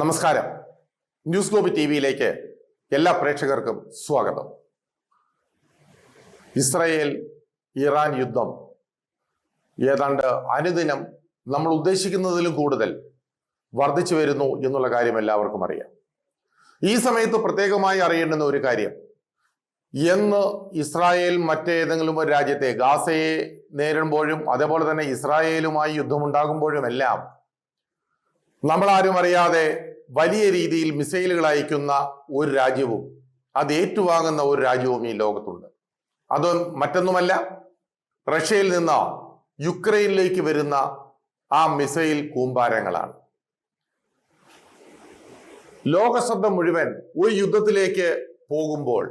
നമസ്കാരം. News globe T വിയിലേക്ക് എല്ലാ പ്രേക്ഷകർക്കും സ്വാഗതം. ഇസ്രയേൽ ഇറാൻ യുദ്ധം ഏതാണ്ട് അനുദിനം നമ്മൾ ഉദ്ദേശിക്കുന്നതിലും കൂടുതൽ വർദ്ധിച്ചു വരുന്നു എന്നുള്ള കാര്യം എല്ലാവർക്കും അറിയാം. ഈ സമയത്ത് പ്രത്യേകമായി അറിയേണ്ടുന്ന ഒരു കാര്യം എന്ന് ഇസ്രായേൽ മറ്റേതെങ്കിലും ഒരു രാജ്യത്തെ ഗാസയെ നേരിടുമ്പോഴും അതേപോലെ തന്നെ ഇസ്രായേലുമായി യുദ്ധമുണ്ടാകുമ്പോഴും എല്ലാം നമ്മളാരും അറിയാതെ വലിയ രീതിയിൽ മിസൈലുകൾ അയക്കുന്ന ഒരു രാജ്യവും അത് ഏറ്റുവാങ്ങുന്ന ഒരു രാജ്യവും ഈ ലോകത്തുണ്ട്. അത് മറ്റൊന്നുമല്ല റഷ്യയിൽ നിന്ന് യുക്രൈനിലേക്ക് വരുന്ന ആ മിസൈൽ കൂമ്പാരങ്ങളാണ്. ലോകശ്രദ്ധ മുഴുവൻ ഒരു യുദ്ധത്തിലേക്ക് പോകുമ്പോൾ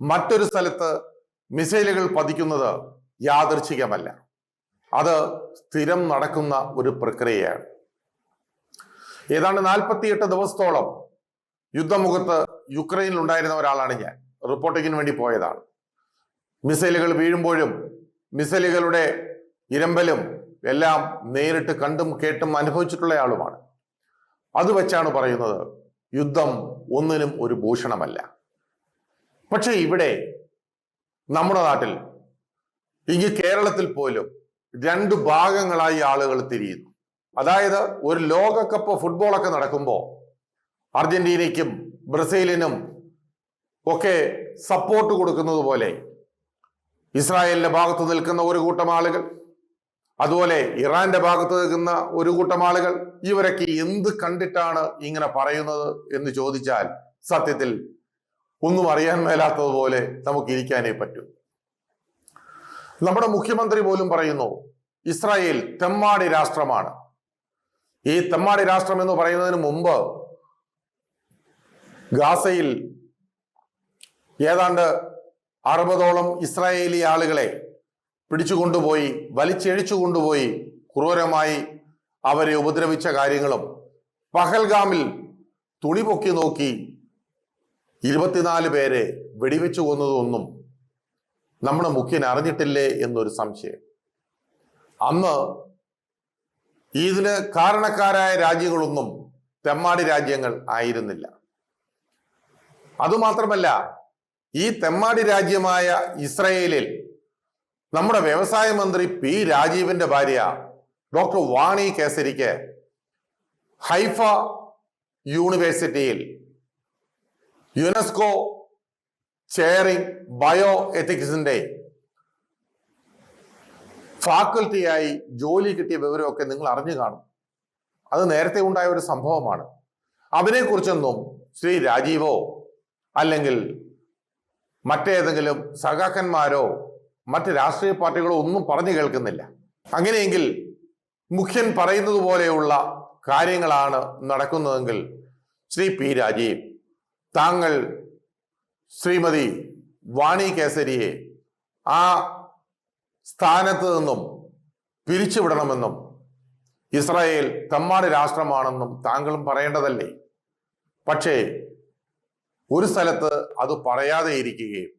മറ്റൊരു സ്ഥലത്ത് മിസൈലുകൾ പതിക്കുന്നത് യാദർച്ഛികമല്ല അത് സ്ഥിരം നടക്കുന്ന ഒരു പ്രക്രിയയാണ്. ഏതാണ്ട് നാൽപ്പത്തിയെട്ട് ദിവസത്തോളം യുദ്ധമുഖത്ത് യുക്രൈനിൽ ഉണ്ടായിരുന്ന ഒരാളാണ് ഞാൻ. റിപ്പോർട്ടിങ്ങിന് വേണ്ടി പോയതാണ്. മിസൈലുകൾ വീഴുമ്പോഴും മിസൈലുകളുടെ ഇരമ്പലും എല്ലാം നേരിട്ട് കണ്ടും കേട്ടും അനുഭവിച്ചിട്ടുള്ള ആളുമാണ്. അത് വെച്ചാണ് പറയുന്നത് യുദ്ധം ഒന്നിനും ഒരു ഭൂഷണമല്ല. പക്ഷെ ഇവിടെ നമ്മുടെ നാട്ടിൽ ഇങ്ങ് കേരളത്തിൽ പോലും രണ്ട് ഭാഗങ്ങളായി ആളുകൾ തിരിയുന്നു. അതായത് ഒരു ലോകകപ്പ് ഫുട്ബോളൊക്കെ നടക്കുമ്പോൾ അർജന്റീനയ്ക്കും ബ്രസീലിനും ഒക്കെ സപ്പോർട്ട് കൊടുക്കുന്നത് പോലെ ഇസ്രായേലിന്റെ ഭാഗത്ത് നിൽക്കുന്ന ഒരു കൂട്ടം ആളുകൾ അതുപോലെ ഇറാന്റെ ഭാഗത്ത് നിൽക്കുന്ന ഒരു കൂട്ടം ആളുകൾ ഇവരൊക്കെ എന്ത് കണ്ടിട്ടാണ് ഇങ്ങനെ പറയുന്നത് എന്ന് ചോദിച്ചാൽ സത്യത്തിൽ ഒന്നും അറിയാൻ മേലാത്തതുപോലെ നമുക്ക് ഇരിക്കാനേ പറ്റൂ. നമ്മുടെ മുഖ്യമന്ത്രി പോലും പറയുന്നു ഇസ്രായേൽ തെമ്മാടി രാഷ്ട്രമാണ്. ഈ തെമ്മാടി രാഷ്ട്രം എന്ന് പറയുന്നതിന് മുമ്പ് ഗാസയിൽ ഏതാണ്ട് അറുപതോളം ഇസ്രായേലി ആളുകളെ പിടിച്ചുകൊണ്ടുപോയി വലിച്ചെഴിച്ചു കൊണ്ടുപോയി ക്രൂരമായി അവരെ ഉപദ്രവിച്ച കാര്യങ്ങളും പഹൽഗാമിൽ തുണി പൊക്കി നോക്കി ഇരുപത്തിനാല് പേരെ വെടിവെച്ചു കൊന്നതൊന്നും നമ്മുടെ മുഖ്യൻ അറിഞ്ഞിട്ടില്ലേ എന്നൊരു സംശയം. അന്ന് ഇതിന് കാരണക്കാരായ രാജ്യങ്ങളൊന്നും തെമ്മാടി രാജ്യങ്ങൾ ആയിരുന്നില്ല. അതുമാത്രമല്ല ഈ തെമ്മാടി രാജ്യമായ ഇസ്രയേലിൽ നമ്മുടെ വ്യവസായ മന്ത്രി പി രാജീവിന്റെ ഭാര്യ ഡോക്ടർ വാണി കേസരിക്ക് ഹൈഫ യൂണിവേഴ്സിറ്റിയിൽ യുനെസ്കോ ചെയറിംഗ് ബയോ എത്തിക്സിന്റെ ഫാക്കൽറ്റിയായി ജോലി കിട്ടിയ വിവരമൊക്കെ നിങ്ങൾ അറിഞ്ഞു കാണും. അത് നേരത്തെ ഉണ്ടായ ഒരു സംഭവമാണ്. അതിനെക്കുറിച്ചൊന്നും ശ്രീ രാജീവോ അല്ലെങ്കിൽ മറ്റേതെങ്കിലും സഖാക്കന്മാരോ മറ്റ് രാഷ്ട്രീയ പാർട്ടികളോ ഒന്നും പറഞ്ഞു കേൾക്കുന്നില്ല. അങ്ങനെയെങ്കിൽ മുഖ്യൻ പറയുന്നത് പോലെയുള്ള കാര്യങ്ങളാണ് നടക്കുന്നതെങ്കിൽ ശ്രീ പി രാജീവ് താങ്കൾ ശ്രീമതി വാണി കേസരിയെ ആ സ്ഥാനത്ത് നിന്നും പിരിച്ചുവിടണമെന്നും ഇസ്രായേൽ തമ്മാട് രാഷ്ട്രമാണെന്നും താങ്കളും പറയേണ്ടതല്ലേ? പക്ഷേ ഒരു സ്ഥലത്ത് അത് പറയാതെ ഇരിക്കുകയും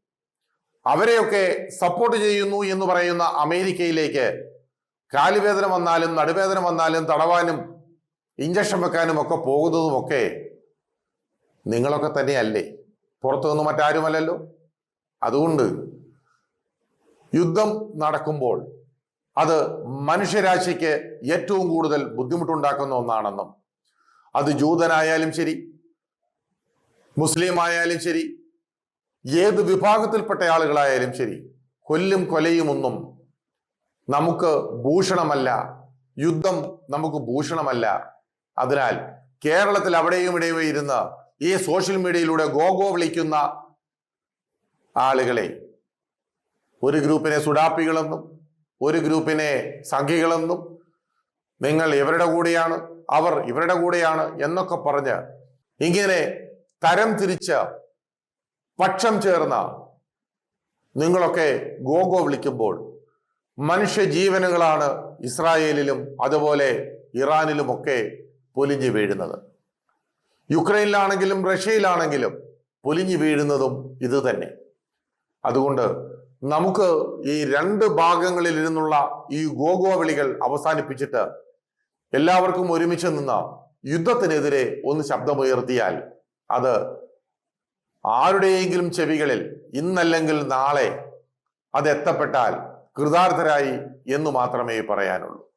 അവരെയൊക്കെ സപ്പോർട്ട് ചെയ്യുന്നു എന്ന് പറയുന്ന അമേരിക്കയിലേക്ക് കാലുവേദന വന്നാലും നടുവേദന വന്നാലും തടവാനും ഇഞ്ചക്ഷൻ വെക്കാനും ഒക്കെ പോകുന്നതുമൊക്കെ നിങ്ങളൊക്കെ തന്നെയല്ലേ? പുറത്തു നിന്ന് മറ്റാരുമല്ലല്ലോ? അതുകൊണ്ട് യുദ്ധം നടക്കുമ്പോൾ അത് മനുഷ്യരാശിക്ക് ഏറ്റവും കൂടുതൽ ബുദ്ധിമുട്ടുണ്ടാക്കുന്ന ഒന്നാണെന്നും അത് ജൂതനായാലും ശരി മുസ്ലിം ആയാലും ശരി ഏത് വിഭാഗത്തിൽപ്പെട്ട ആളുകളായാലും ശരി കൊല്ലും കൊലയുമൊന്നും നമുക്ക് ഭൂഷണമല്ല യുദ്ധം നമുക്ക് ഭൂഷണമല്ല. അതിനാൽ കേരളത്തിൽ അവിടെയും ഇവിടെയും ഇരുന്ന് ഈ സോഷ്യൽ മീഡിയയിലൂടെ ഗോഗോ വിളിക്കുന്ന ആളുകളെ ഒരു ഗ്രൂപ്പിനെ സുഡാപ്പികളെന്നും ഒരു ഗ്രൂപ്പിനെ സംഘികളെന്നും നിങ്ങൾ ഇവരുടെ കൂടെയാണ് അവർ ഇവരുടെ കൂടെയാണ് എന്നൊക്കെ പറഞ്ഞ് ഇങ്ങനെ തരം തിരിച്ച് പക്ഷം ചേർന്ന നിങ്ങളൊക്കെ ഗോഗോ വിളിക്കുമ്പോൾ മനുഷ്യ ജീവനുകളാണ് ഇസ്രായേലിലും അതുപോലെ ഇറാനിലുമൊക്കെ പൊലിഞ്ഞു വീഴുന്നത്. യുക്രൈനിലാണെങ്കിലും റഷ്യയിലാണെങ്കിലും പൊലിഞ്ഞു വീഴുന്നതും ഇത് തന്നെ. അതുകൊണ്ട് നമുക്ക് ഈ രണ്ട് ഭാഗങ്ങളിൽ ഇരുന്നുള്ള ഈ ഗോഗോ വിളികൾ അവസാനിപ്പിച്ചിട്ട് എല്ലാവർക്കും ഒരുമിച്ച് നിന്ന് യുദ്ധത്തിനെതിരെ ഒന്ന് ശബ്ദമുയർത്തിയാൽ അത് ആരുടെയെങ്കിലും ചെവികളിൽ ഇന്നല്ലെങ്കിൽ നാളെ അത് എത്തപ്പെട്ടാൽ കൃതാർത്ഥരായി എന്ന് മാത്രമേ പറയാനുള്ളൂ.